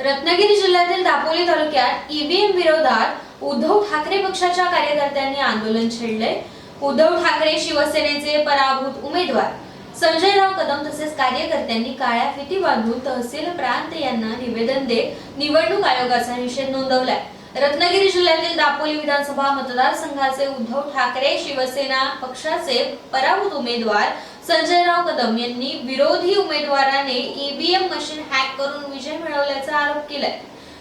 रत्नागिरी जिल्ह्यातील दापोली तालुक्यात ईव्हीएम विरोधात उद्धव ठाकरे पक्षाच्या कार्यकर्त्यांनी आंदोलन छेडले. उद्धव ठाकरे शिवसेनेचे पराभूत उमेदवार. संजयराव कदम तसेच कार्यकर्त्यांनी काळ्या फिती बांधून तहसील प्रांत यांना निवेदन देत निवडणूक आयोगाचा निषेध नोंदवलाय. रत्नागिरी जिल्ह्यातील दापोली विधानसभा मतदारसंघाचे उद्धव ठाकरे शिवसेना पक्षाचे पराभूत उमेदवार संजयराव कदम यांनी विरोधी उमेदवाराने ईव्हीएम मशीन हॅक करून विजय मिळवल्याचा आरोप केलाय.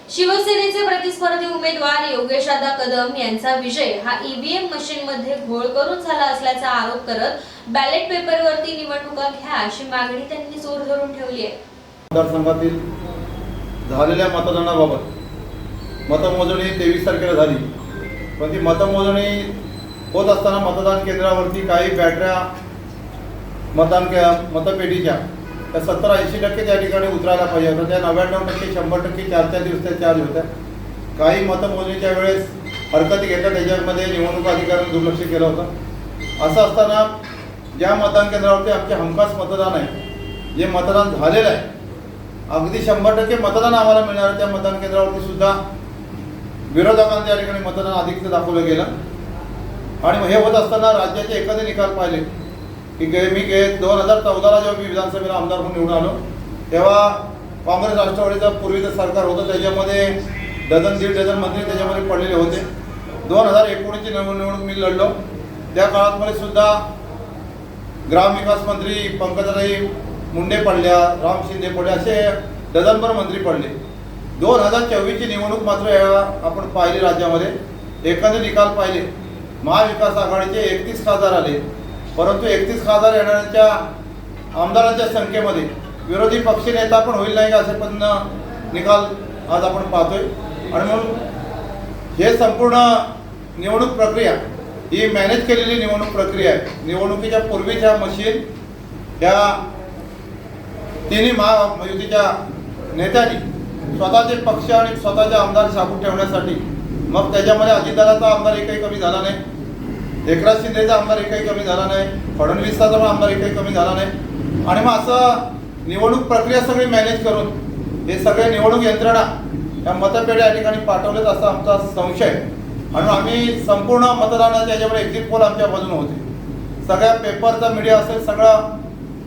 शिवसेनेचे प्रतिस्पर्धी उमेदवार योगेशदादा कदम यांचा विजय हा ईव्हीएम मशीन मध्ये घोळ करून झाला असल्याचा आरोप करत बॅलेट पेपरवरती निवडणुका घ्या अशी मागणी त्यांनी जोर धरून ठेवली आहे. मतदारसंघातील झालेल्या मतदानाबाबत मतमोजणी तेवीस तारखेला झाली. पण ती मतमोजणी होत असताना मतदान केंद्रावरती काही बॅटऱ्या मतदान मतपेटीच्या. त्या सत्तर ऐंशी टक्के त्या ठिकाणी उतरायला पाहिजे होतं. त्या नव्याण्णव टक्के शंभर टक्के चार चार दिवस त्या चार्ज होत्या. काही मतमोजणीच्या वेळेस हरकती घेतल्या. त्याच्यामध्ये निवडणूक अधिकाऱ्यांनी दुर्लक्ष केलं होतं. असं असताना ज्या मतदान केंद्रावरती आमचे हमखास मतदान आहे जे मतदान झालेलं आहे अगदी शंभर टक्के मतदान आम्हाला मिळणार. त्या मतदान केंद्रावरती सुद्धा विरोधकांनी त्या ठिकाणी मतदान अधिकचं दाखवलं गेलं. आणि हे होत असताना राज्याचे एखादे निकाल पाहिले की गे मी गे दोन हजार चौदाला जेव्हा मी विधानसभेला आमदार म्हणून निवडून आलो तेव्हा काँग्रेस राष्ट्रवादीचं पूर्वीचं सरकार होतं त्याच्यामध्ये डझन दीड डझन मंत्री त्याच्यामध्ये पडलेले होते. दोन हजार एकोणीसची निवडणूक मी लढलो. त्या काळामध्ये सुद्धा ग्रामविकास मंत्री पंकजाताई मुंडे पडल्या राम शिंदे पडले असे डझनभर मंत्री पडले. दोन हजार चोवीसची निवडणूक मात्र या आपण पाहिली राज्यामध्ये. एखादे निकाल पाहिले. महाविकास आघाडीचे एकतीस खासदार आले. परंतु एकतीस खासदार येणाऱ्यांच्या आमदारांच्या संख्येमध्ये विरोधी पक्षनेता पण होईल नाही का असे पण निकाल आज आपण पाहतोय. आणि म्हणून हे संपूर्ण निवडणूक प्रक्रिया ही मॅनेज केलेली निवडणूक प्रक्रिया आहे. निवडणुकीच्या पूर्वीच्या मशीन ह्या तिन्ही महायुतीच्या नेत्यांनी स्वतःचे पक्ष आणि स्वतःचे आमदार साबून ठेवण्यासाठी मग त्याच्यामध्ये अजितदाराचा आमदार एकही कमी झाला नाही. एकनाथ शिंदेचा आमदार एकही कमी झाला नाही फडणवीसचा पण आमदार एकही कमी झाला नाही. आणि मग असं निवडणूक प्रक्रिया सगळी मॅनेज करून हे सगळे निवडणूक यंत्रणा या मतपेढ्या या ठिकाणी पाठवलेत असा आमचा संशय. म्हणून आम्ही संपूर्ण मतदानाच्या याच्यामुळे एक्झिट पोल आमच्या बाजूने होते. सगळ्या पेपरचा मीडिया असेल सगळं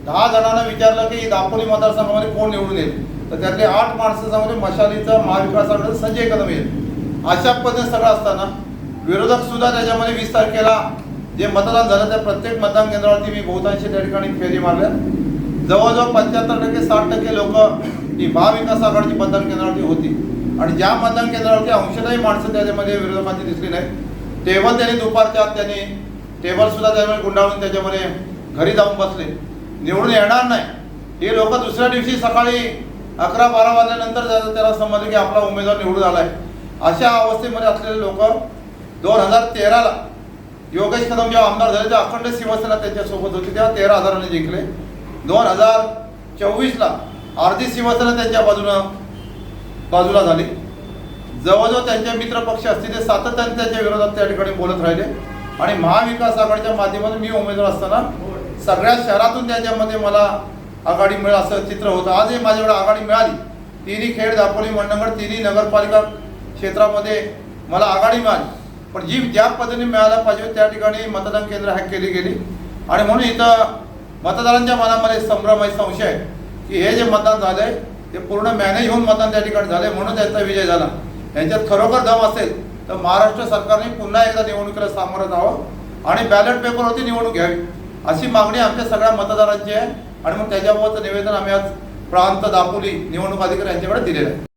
दहा जणांना विचारलं की दापोली मतदारसंघामध्ये कोण निवडून येईल? तर त्यातले आठ माणसं सांगून मशालीचं महाविकास आघाडीचं संजय कदम येईल. अशा पद्धतीने सगळं असताना विरोधक सुद्धा त्याच्यामध्ये वीस तारखेला जे मतदान झालं त्या प्रत्येक मतदान केंद्रावरती मी बहुतांशी त्या ठिकाणी फेरी मारल्या. जवळजवळ पंच्याहत्तर टक्के साठ टक्के लोक ही महाविकास आघाडीची मतदान केंद्रावरती होती. आणि ज्या मतदान केंद्रावरती अंशदायी माणसं त्याच्यामध्ये विरोधकांची दिसली नाही टेबल त्यांनी दुपारच्या आत त्यांनी टेबल सुद्धा त्याच्यामध्ये गुंडाळून त्याच्यामध्ये घरी जाऊन बसले. निवडून येणार नाही. हे लोक दुसऱ्या दिवशी सकाळी अकरा बारा वाजल्यानंतर त्याला समजलं की आपला उमेदवार निवडून आलाय. अशा अवस्थेमध्ये असलेले लोक दोन हजार तेराला योगेश कदम जेव्हा आमदार झाले तेव्हा अखंड शिवसेना त्यांच्यासोबत होती तेव्हा तेरा हजाराने जिंकले. दोन हजार चोवीसला अर्धी शिवसेना त्यांच्या बाजूनं बाजूला झाली. जवळजवळ त्यांचे मित्र पक्ष असतील ते सातत्याने त्यांच्या विरोधात त्या ठिकाणी बोलत राहिले. आणि महाविकास आघाडीच्या माध्यमातून मी उमेदवार असताना सगळ्या शहरातून त्याच्यामध्ये मला आघाडी मिळेल असं चित्र होतं. आजही माझ्याकडे आघाडी मिळाली. तिन्ही खेड दापोली मंडणगड तिन्ही नगरपालिका क्षेत्रामध्ये मला आघाडी मिळाली. पण जी ज्या पद्धतीने मिळायला पाहिजे त्या ठिकाणी मतदान केंद्र हॅक केली गेली. आणि म्हणून इथं मतदारांच्या मनामध्ये संभ्रम आहे संशय आहे की हे जे मतदान झालंय ते पूर्ण मॅनेज होऊन मतदान त्या ठिकाणी झाले म्हणून त्यांचा विजय झाला. यांच्यात खरोखर दम असेल तर महाराष्ट्र सरकारने पुन्हा एकदा निवडणुकीला सामोरं जावं आणि बॅलेट पेपरवरती निवडणूक घ्यावी अशी मागणी आमच्या सगळ्या मतदारांची आहे. आणि मग त्याच्याबाबतचं निवेदन आम्ही आज प्रांत दापोली निवडणूक अधिकारी यांच्याकडे दिलेलं आहे.